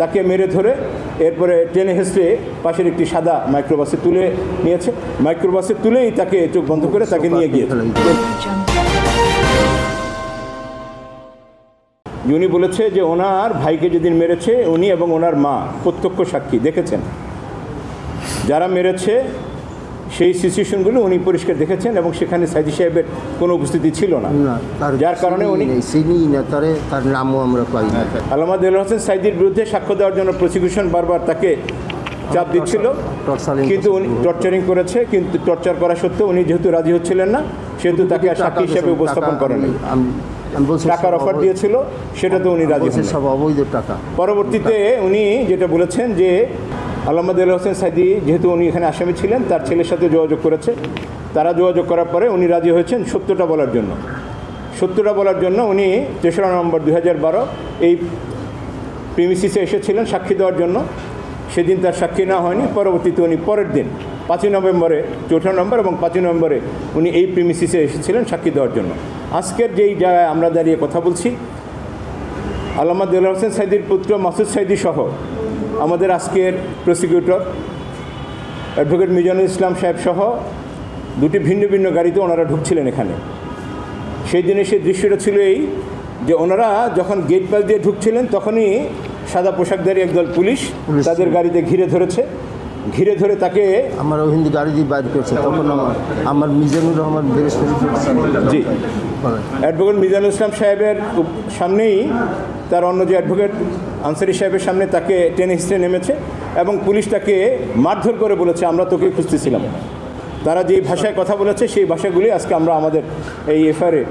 তাকে মেরে ধরে এরপরে টেনে হেসড়ে পাশের একটি সাদা মাইক্রোবাসে তুলে নিয়েছে। মাইক্রোবাসে তুলেই তাকে চোখ বন্ধ করে তাকে নিয়ে গিয়েছে উনি বলেছে যে ওনার ভাইকে যেদিন মেরেছে উনি এবং ওনার মা প্রত্যক্ষ সাক্ষী দেখেছেন। যারা মেরেছে সেই সিচুয়েশনগুলো উনি পরিষ্কার দেখেছেন এবং সেখানে সাইদি সাহেবের কোনো উপস্থিতি ছিল না। যার কারণে উনি চিনি না তারে তার নামও আমরা পাই না। আলামা দেল হোসেন সাইদির বিরুদ্ধে সাক্ষ্য দেওয়ার জন্য প্রসিকিউশন বারবার তাকে চাপ দিচ্ছিল। কিন্তু উনি টর্চারিং করেছে কিন্তু টর্চার করা সত্ত্বেও উনি যেহেতু রাজি হচ্ছিলেন না সেহেতু তাকে সাক্ষী হিসেবে উপস্থাপন করেনি টাকার অফার দিয়েছিল সেটা তো উনি রাজি সব অবৈধ টাকা। পরবর্তীতে উনি যেটা বলেছেন যে আল্লামা দেল হোসেন সাইদি, যেহেতু উনি এখানে আসামি ছিলেন, তার ছেলের সাথে যোগাযোগ করেছে। তারা যোগাযোগ করার পরে উনি রাজি হয়েছেন সত্যটা বলার জন্য। সত্যটা বলার জন্য উনি তেসরা নভেম্বর দু হাজার বারো এই প্রিমিসিসে এসেছিলেন সাক্ষী দেওয়ার জন্য। সেদিন তার সাক্ষী না হয়নি, পরবর্তীতে উনি পরের দিন, পাঁচই নভেম্বরে, চৌঠা নভেম্বর এবং পাঁচই নভেম্বরে উনি এই প্রিমিসিসে এসেছিলেন সাক্ষী দেওয়ার জন্য। আজকের যেই জায়গায় আমরা দাঁড়িয়ে কথা বলছি, আল্লামা হোসেন সাইদির পুত্র মাসুদ সাইদি সহ আমাদের আজকের প্রসিকিউটর অ্যাডভোকেট মিজানুল ইসলাম সাহেব সহ দুটি ভিন্ন ভিন্ন গাড়িতে ওনারা ঢুকছিলেন এখানে। সেই দিনে সেই দৃশ্যটা ছিল এই যে ওনারা যখন গেট পাস দিয়ে ঢুকছিলেন তখনই সাদা পোশাকধারী একদল পুলিশ তাদের গাড়িতে ঘিরে ধরেছে। ঘিরে ধরে তাকে আমার হিন্দি গাড়ি দিয়ে বাইর করছে। তখন আমার আমার মিজানুর রহমান জি। অ্যাডভোকেট মিজানুল ইসলাম সাহেবের সামনেই তার অন্য যে অ্যাডভোকেট আনসারি সাহেবের সামনে তাকে টেনে হিস্ট্রে নেমেছে এবং পুলিশ তাকে মারধর করে বলেছে, আমরা তোকে খুঁজতেছিলাম। তারা যেই ভাষায় কথা বলেছে, সেই ভাষাগুলি আজকে আমরা আমাদের এই এফআইআরে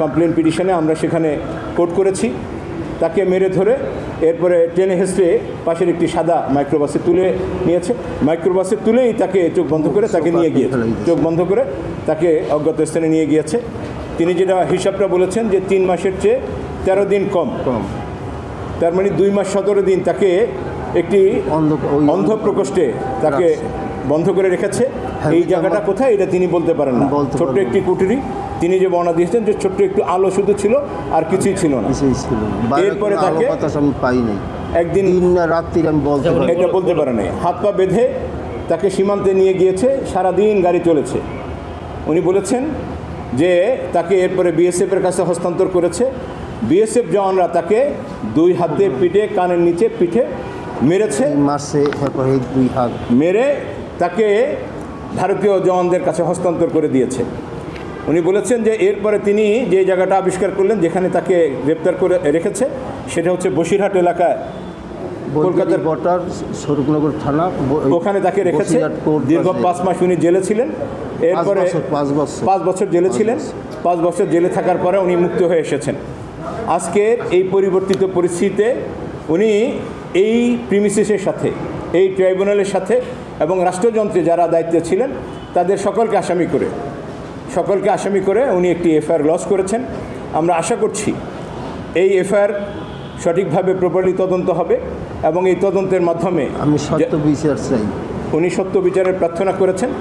কমপ্লেন পিটিশনে আমরা সেখানে কোর্ট করেছি। তাকে মেরে ধরে এরপরে টেনে হেসড়ে পাশের একটি সাদা মাইক্রোবাসে তুলে নিয়েছে। মাইক্রোবাসে তুলেই তাকে চোখ বন্ধ করে তাকে নিয়ে গিয়েছে চোখ বন্ধ করে তাকে অজ্ঞাত স্থানে নিয়ে গিয়েছে। তিনি যেটা হিসাবটা বলেছেন যে তিন মাসের চেয়ে তেরো দিন কম। কম। তার মানে দুই মাস সতেরো দিন তাকে একটি অন্ধ অন্ধ প্রকোষ্ঠে তাকে বন্ধ করে রেখেছে। হ্যাঁ, এই জায়গাটা কোথায়? এটা তিনি বলতে পারেন না। ছোট্ট একটি কুঠুরি তিনি যে বর্ণনা দিয়েছেন যে ছোট্ট একটু আলো শুধু ছিল আর কিছুই ছিল না। কিছুই ছিল এরপরে তাকে- আমি পাই নাই। একদিন রাত্রির আমি বলতে এটা বলতে পারে নাই। হাত পা বেঁধে তাকে সীমান্তে নিয়ে গিয়েছে। সারাদিন গাড়ি চলেছে। উনি বলেছেন যে তাকে এরপরে বিএসএফের কাছে হস্তান্তর করেছে। বিএসএফ জওয়ানরা তাকে দুই হাতে পিঠে কানের নিচে পিঠে মেরেছে। মাসে দুই হাত। মেরে তাকে ভারতীয় জওয়ানদের কাছে হস্তান্তর করে দিয়েছে। উনি বলেছেন যে এরপরে তিনি যে জায়গাটা আবিষ্কার করলেন যেখানে তাকে গ্রেপ্তার করে রেখেছে সেটা হচ্ছে বসিরহাট এলাকায়। কলকাতার কলকাতার বটার স্বরূপনগর থানা ওখানে তাকে রেখেছে। দীর্ঘ পাঁচ মাস উনি জেলে ছিলেন। এরপরে পাঁচ বছর। পাঁচ বছর জেলে ছিলেন। পাঁচ বছর জেলে থাকার পরে উনি মুক্ত হয়ে এসেছেন। আজকের এই পরিবর্তিত পরিস্থিতিতে উনি এই প্রিমিসিসের সাথে এই ট্রাইব্যুনালের সাথে এবং রাষ্ট্রযন্ত্রে যারা দায়িত্বে ছিলেন তাদের সকলকে আসামি করে সকলকে আসামি করে উনি একটি এফআইআর লস করেছেন। আমরা আশা করছি এই এফআইআর সঠিকভাবে প্রপারলি তদন্ত হবে এবং এই তদন্তের মাধ্যমে আমি সত্য বিচার চাই। উনি সত্য বিচারের প্রার্থনা করেছেন।